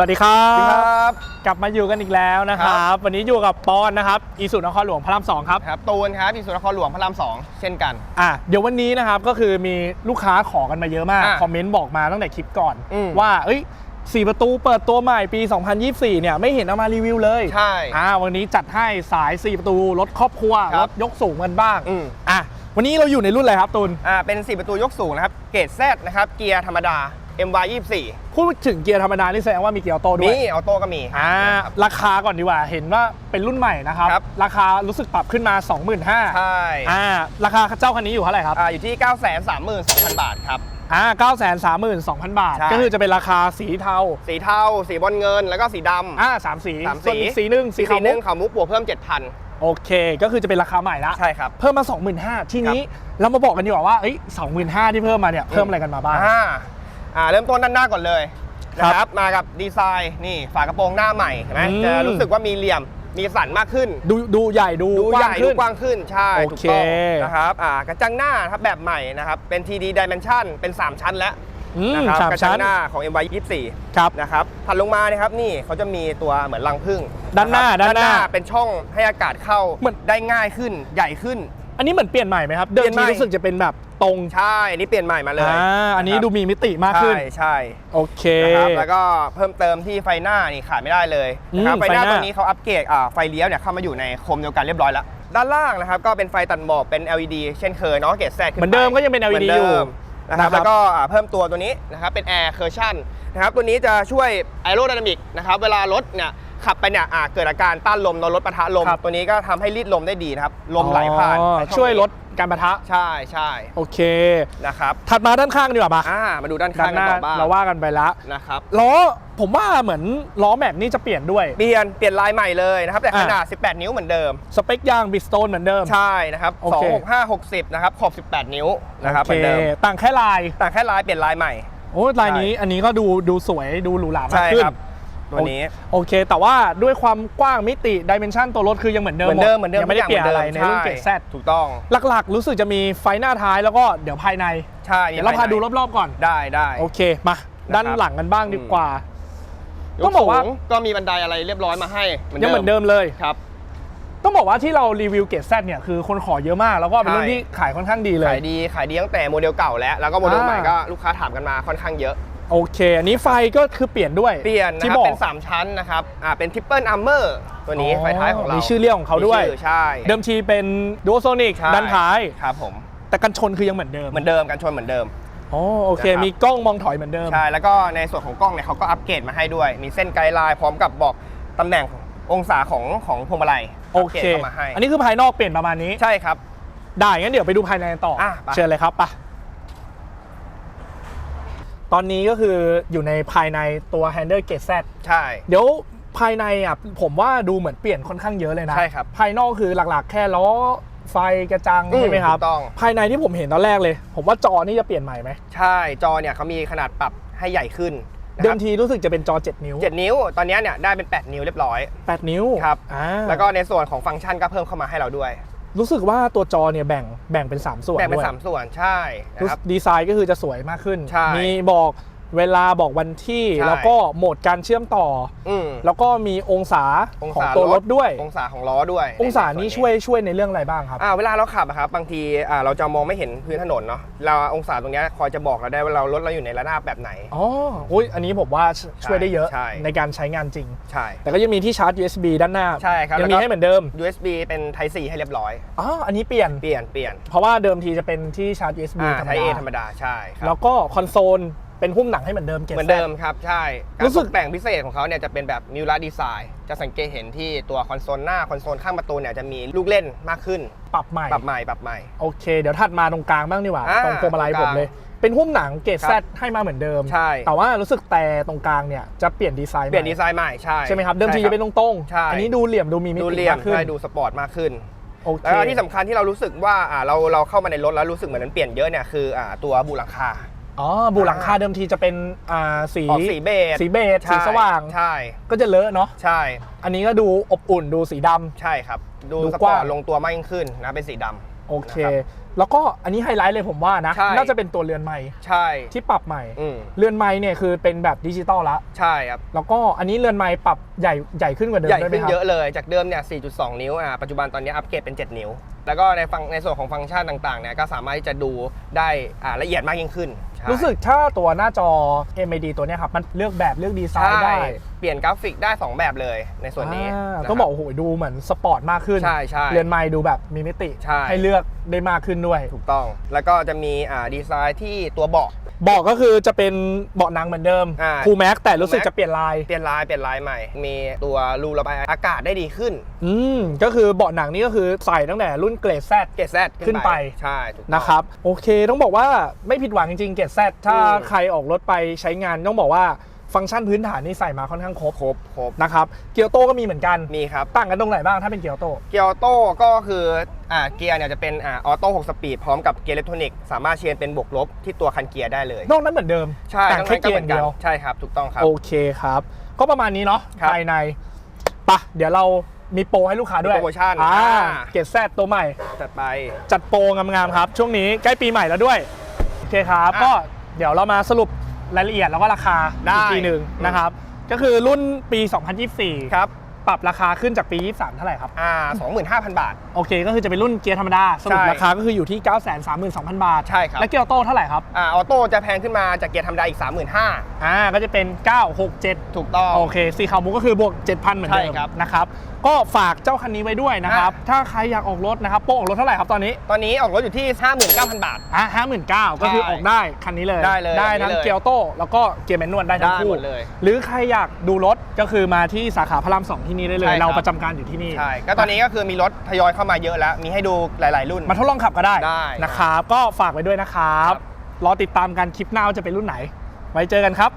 วัสดีครับสวัสดีครับ กลับมาอยู่กันอีกแล้วนะคครัรับบวันนี้อยู่กับปอนนะครับอีสุนครหลวงพระรามสองครับครับตูนครับที่สุนทรหลวงพระรามสองเช่นกันอะเดี๋ยววันนี้นะครับก็คือมีลูกค้าขอกันมาเยอะมากอะคอมเมนต์บอกมาตั้งแต่คลิปก่อนอืมว่าเอ้ยสี่ประตูเปิดตัวใหม่ปี 2024 เนี่ย ไม่เห็นเอามารีวิวเลย ใช่อ่าวันนี้จัดให้สาย 4 ประตูรถครอบครัวครัรบถยกสูงกันบ้างอืมอะวันนี้เราอยู่ในรุ่นอะไรครับตุลอ่าเป็น 4 ประตูยกสูงนะครับ เกรด Z นะครับ เกียร์ธรรมดา MY 24 พูดถึงเกียร์ธรรมดานี่แสดงว่ามีเกียร์ออโต้ด้วมียออโต้ก็มีอ่าราคาก่อนดีกว่าเห็นว่าเป็นรุ่นใหม่นะครับครับ ราคารู้สึกปรับขึ้นมา 25,000ใช่อ่าราคาเจ้าคันนี้อยู่เท่าไหร่ครับอ่าอยู่ที่ 9 3 2 0 0 0 บาทครับอ่า932,000บาทใช่ก็คือจะเป็นราคาสีเทา สีเทา สีบอลเงิน แล้วก็สีดำอ่าสามสีสามส่วนสีอีกสีหนึ่งสีสีขาวหมุนึ่กงขาวมุกบวกเพิ่ม7,000โอเค ก็คือจะเป็นราคาใหม่ละใช่ครับ เพิ่มมา 25,000 ทีนี้ เรามาบอกกันดีกว่าว่าเอ้ย25,000 ที่เพิ่มมาเนี่ย เพิ่มอะไรกันมาบ้าง อ่าอ่าเริ่มต้นด้านหน้าก่อนเลยครับนะครับมากับดีไซน์นี่ฝากระโปรงหน้าใหม่เห็นไหมอืมจะรู้สึกว่ามีเหลี่ยมมีสันมากขึ้น ดูดูใหญ่ดูดูกใหว้างญ่ดูขึ้นกว้างขึ้นใช่โอถูกเคต้องนะครับอ่ากระจังหน้าครับแบบใหม่นะครับเป็น TD Dimension เป็น 3 ชั้นแล้วอืมนะครับสามกระจัชั้งนหน้าของ MY ครับ24นะครับถัดลงมานะครับนี่เขาจะมีตัวเหมือนรังผึ้งด้านหน้าะครับด้านหน้าเป็นช่องให้อากาศเข้าเหมือนได้ง่ายขึ้นใหญ่ขึ้น อันนี้เหมือนเปลี่ยนใหม่ไหมครับเดิเปลี่มยนใหทีม่รู้สึกจะเป็นแบบ ตรงใช่อันนี่เปลี่ยนใหม่มาเลยอ่าอันนี้ะครับดูมีมิติมากขึ้นใช่ใช่โอเคนะครับแล้วก็เพิ่มเติมที่ไฟหน้านี่ขาดไม่ได้เลยนะครับอืมไฟหน้าไฟหน้าตัวนี้เขาอัปเกรดอ่าไฟเลี้ยวเนี่ยเข้ามาอยู่ในโคมเดียวกันเรียบร้อยแล้วด้านล่างนะครับก็เป็นไฟตัดหมอกเป็น LED เช่นเคยเนาะเกรดแซดขึ้นเหมือนเดิมไปก็ยังเป็น LED หมือยู่เดิมนะครับนะครับแล้วก็อ่าเพิ่มตัวตัวนี้นะครับเป็น Air Cushion นะครับตัวนี้จะช่วย Aerodynamic นะครับเวลารถเนี่ย ขับไปเนี่ยอ่าเกิดอาการต้านลมเนอะรถปะทะลม ครับ ตัวนี้ก็ทำให้รีดลมได้ดีนะครับ ลมไหลผ่านอ๋อในช่องช่วยลดนี้การปะทะ ใช่ใช่โอเค นะครับถัดมาด้านข้างดีกว่ามาอ่ามาดูด้านด้าข้างนหกันน้าต่อบ้างเราว่ากันไปแล้วนะครับล้อผมว่าเหมือนล้อแม็กนี่จะเปลี่ยนด้วย เปลี่ยนเปลี่ยนลายใหม่เลยนะครับแต่อ่าขนาด 18 นิ้วเหมือนเดิม สเปคยางบิสโตนเหมือนเดิม ใช่นะครับโอเค 265 60นะครับขอบ 18 นิ้วนะครับโอเหมือนเดิมต่างแค่ลาย แต่แค่ลายเปลี่ยนลายใหม่ โอ้ลายนี้อันนี้ก็ดูดูสวยดูหรูหรามากใช่ขึ้น ครับ ตัวนี้ โอเค แต่ว่าด้วยความกว้างมิติดิเมนชันตัวรถคือยังเหมือนเดิมเหมือนเดิมเหมือนเดิมยังไม่ได้เปลี่ยนอะไรในรุ่นใช่เกรดแซดถูกต้อง หลักๆ รู้สึกจะมีไฟหน้าท้ายแล้วก็เดี๋ยวภายในใช่เดี๋ยวเราพาดูรอบๆก่อนได้ได้โอเคมาด้านหลังกันบ้างดีกว่ายต้องบอกว่าสูก็มีบันไดอะไรเรียบร้อยมาให้ยังเหมือนเดิมเลยครับต้องบอกว่าที่เรารีวิวเกรดแซดเนี่ยคือคนขอเยอะมาก แล้วก็เป็นรุ่นใช่ที่ขายค่อนข้างดีเลยขายดีขายดีตั้งแต่โมเดลเก่าแล้วแล้วก็โมเดลอ่าใหม่ก็ลูกค้าถามกันมาค่อนข้างเยอะ โอเค อันนี้ไฟก็คือเปลี่ยนด้วยเปลี่ยนนะที่ครับบอกเป็น 3 ชั้นนะครับอ่าเป็นทริปเปิลอัมเมอร์ตัวนี้ไฟท้ายของเรามีมีชื่อเรียกของเขาด้วยใช่เดิมทีเป็นดูโซนิกใช่ด้านท้าย ครับผมแต่กันชนคือยังเหมือนเดิมเหมือนเดิมกันชนเหมือนเดิม อ๋อโอเค นะครับ มีกล้องมองถอยเหมือนเดิม ใช่แล้วก็ในส่วนของกล้องเนี่ยเขาก็อัปเกรดมาให้ด้วย มีเส้นไกด์ไลน์พร้อมกับบอกตำแหน่งองศาของของพวงมาลัยโอปเคกรดเข้ามาให้อันนี้คือภายนอกเปลี่ยนประมาณนี้ ใช่ครับ ได้งั้นเดี๋ยวไปดูภายในกันต่ออะไป เชิญเลยครับไปะ ตอนนี้ก็คืออยู่ในภายในตัว Handle Gate Z ใช่ เดี๋ยวภายในอะผมว่าดูเหมือนเปลี่ยนค่อนข้างเยอะเลยนะ ใช่ครับ ภายนอกคือหลักๆ แค่ล้อไฟกระจัง อืมใช่ไหมครับ ถูกต้อง ภายในที่ผมเห็นตอนแรกเลย ผมว่าจอนี่จะเปลี่ยนใหม่ไหม ใช่จอเนี่ยเขามีขนาดปรับให้ใหญ่ขึ้นนะเดิครัมบทีรู้สึกจะเป็นจอ 7 นิ้ว เจ็ดนิ้ว ตอนนี้เนี่ยได้เป็น 8 นิ้วเรียบร้อย 8 นิ้วครับ อ่าแล้วก็ในส่วนของฟังก์ชันก็เพิ่มเข้ามาให้เราด้วย รู้สึกว่าตัวจอเนี่ยแบ่งแบ่งเป็น 3 ส่วนแบ่งเป็นด้วย3ส่วนใช่นะรู้คสึรับกดีไซน์ก็คือจะสวยมากขึ้น ใช่ มีบอก เวลาบอกวันที่ใช่ แล้วก็โหมดการเชื่อมต่ออืมแล้วก็มีองศาองของศาตัวรถด้วย องศาของล้อด้วยองศานี้ใส่ช่วยช่วยในเรื่องอะไรบ้างครับ อ่าเวลาเราขับอะครับบางทีอ่าเราจะมองไม่เห็นพื้นถนนเนาะเราองศาตรงเนี้ยคอยจะบอกเราได้ว่าเรารถเราอยู่ในระนาบแบบไหน อ๋ออุ้ยอันนี้ผมว่าชช่วยได้เยอะใช่ ในการใช้งานจริง ใช่ แต่ก็ยังมีที่ชาร์จ USB ด้านหน้า ใช่ครับยังแล้วมีก็ให้เหมือนเดิม USB เป็น Type C ให้เรียบร้อย อ๋อ อันนี้เปลี่ยน เปลี่ยนเปลี่ยนเพราะว่าเดิมทีจะเป็นที่ชาร์จ USB อ่า ธรรม Type A ดาธรรมดาใช่ครัแล้วก็คอนโซล เป็นหุ้มหนังให้เหมือนเดิมเหมือนเดิมครับ ใช่การรู้สึตก กแต่งพิเศษของเขาเนี่ยจะเป็นแบบมิวลาดีไซน์จะสังเกตเห็นที่ตัวคอนโซลหน้าคอนโซลข้างประตูเนี่ยจะมีลูกเล่นมากขึ้น ปรับใหม่ ปรับใหม่ปรับใหม่ โอเค เดี๋ยวถัดมาตรงกลางบ้างดีกว่า อ่าตรงพวงมาลัยตรงผกลางมเลย เป็นหุ้มหนังเกรดครัแซบให้มาเหมือนเดิม ใช่แต่ว่ารู้สึกแต่ตรงกลางเนี่ยจะเปลี่ยนดีไซน์เปลี่ยนใหม่ดีไซน์ใหม่ใช่ใช่ไหมครับ เดิมทีใช่จะเป็นตรงใช่ๆ อันนี้ดูเหลี่ยมดูมีมิดูติเรียมมากขึ้นใช่ดูสปอร์ตมากขึ้น โอเคแล้วก็ที่สำคัญที่เรารู้สึกว่าอ่าเราเราเข้ามาในรถแล้วรู้สึกเหมือนมันเปลี่ยนเยอะเนี่ยคืออ่าตัวบูหลังคา อ๋อบูหลังคาเดิมทีจะเป็นอ่าสีออกสีเบจสีเบจสีใช่สว่าง ใช่ ก็จะเลอะเนาะใช่ อันนี้ก็ดูอบอุ่นดูสีดำ ใช่ครับ ดูดูสกปอว้าร์ง ตลงตัวมากยิ่งขึ้นนะเป็นสีดำ โอเค นะครับแล้วก็อันนี้ไฮไลท์เลยผมว่านะ ใช่ น่าจะเป็นตัวเรือนไม้ใช่ที่ปรับใหม่ อืมเรือนไม้เนี่ยคือเป็นแบบดิจิตอลละ ใช่ครับ แล้วก็อันนี้เรือนไม้ปรับใหญ่ใหญ่ขึ้นกว่าเดิมใหญ่ด้วยไหมขึ้นครับเยอะเลย จากเดิมเนี่ย 4.2 นิ้ว อ่า ปัจจุบันตอนนี้อัปเกรดเป็น 7 นิ้ว แล้วก็ในฟังในส่วนของฟังก์ชันต่างๆ เนี่ย ก็สามารถที่จะดูได้ อ่า ละเอียดมากยิ่งขึ้นใช่รู้สึกถ้าตัวหน้าจอ MID ตัวเนี้ยครับมันเลือกแบบเลือกดีไซใช่น์ได้เปลี่ยนกราฟิกได้ 2 แบบเลย ในส่วนนี้อ่านะครับต้องบอกโอ้โหดูเหมือนสปอร์ตมากขึ้น ใช่ใช่ เรือนไม้ดูแบบมีมิติใช่ เลือกได้มากขึ้นด้วย ถูกต้อง แล้วก็จะมีอ่าดีไซน์ที่ตัวเบาะ เบอกก็คือจะเป็นเบาะหนังเหมือนเดิมอ่า คูแม็กแต่รู้สึก Cool Max จะเปลี่ยนลาย เปลี่ยนลายเปลี่ยนลายใหม่ มีตัวรูระบายอากาศได้ดีขึ้นอืมก็คือเบาะหนังนี่ก็คือใส่ตั้งแต่รุ่นเกรดแซ เกรดแซดขึ้นไป ใช่ถูกต้อง นะครับ โอเคต้องบอกว่าไม่ผิดหวังจริงๆเกรดแซถ้าอืม ใครออกรถไปใช้งานต้องบอกว่า ฟังก์ชันพื้นฐานนี่ใส่มาค่อนข้างครบครบครบนะครับเกียวโต้ก็มีเหมือนกันมีครับต่างกันตรงไหนบ้างถ้าเป็นเกียวโต้เกียร์ออโต้ก็คืออ่าเกียร์เนี่ยจะเป็นอ่าออโต้6สปีดพร้อมกับเกียร์อิเล็กทรอนิกส์สามารถเชนเป็นบวกลบที่ตัวคันเกียร์ได้เลยนอกนั้นเหมือนเดิมใช่ต่างทั้งแค่นั้นก็เกียเหร์มือนเดีกันยวใช่ครับถูกต้องครับโอเคครับ ก็ประมาณนี้เนาะครับภายในปะเดี๋ยวเรามีโปรให้ลูกค้าด้วยมีโปรโมชั่นอ่าอ่าเกรดแซตัวใหม่ จัดไป จัดโปรงามๆครับ ช่วงนี้ใกล้ปีใหม่แล้วด้วย โอเคครับอะก็เดี๋ยวเรามาสรุป รายละเอียดแล้วก็ราคาได้ อีกทีหนึ่งอืมนะครับ ก็คือรุ่นปี 2024 ครับ ปรับราคาขึ้นจากปี 23 เท่าไหร่ครับ อ่า25,000 บาท โอเค ก็คือจะเป็นรุ่นเกียร์ธรรมดา สรุปใช่ ราคาก็คืออยู่ที่ 932,000 บาท ใช่ครับและเกียร์ออโต้เท่าไหร่ครับ อ่าออโต้จะแพงขึ้นมาจากเกียร์ธรรมดาอีก 35,000อ่า ก็จะเป็น 967 ถูกต้อง โอเคสีขาวมุกก็คือบวก 7,000 เหมือนเดิมใช่ครับ นะครับ ก็ฝากเจ้าคันนี้ไว้ด้วยนะครับ ถ้าใครอยากออกรถนะครับ โป้ออกรถเท่าไหร่ครับตอนนี้ ตอนนี้ออกรถอยู่ที่ 59,000 บาท อะห้าหมื่นเก้าก็คือออกได้คันนี้เลยได้เลยได้ทั้งแบบนี้เลยเกียร์โต้แล้วก็เกียร์แมนนวลได้ทั้งได้คู่หมดเลย หรือใครอยากดูรถก็คือมาที่สาขาพระรามสองที่นี่ได้เลใช่ย ครับ เราประจำการอยู่ที่นี่ใช่ ก็ตอนนี้ก็คือมีรถทยอยเข้ามาเยอะแล้ว มีให้ดูหลาย ๆ รุ่น มาทดลองขับก็ได้ได้นะครับก็ฝากไว้ด้วยนะครับ ครับ รอติดตามกันคลิปหน้าว่าจะเป็นรุ่นไหน ไว้เจอกันครับ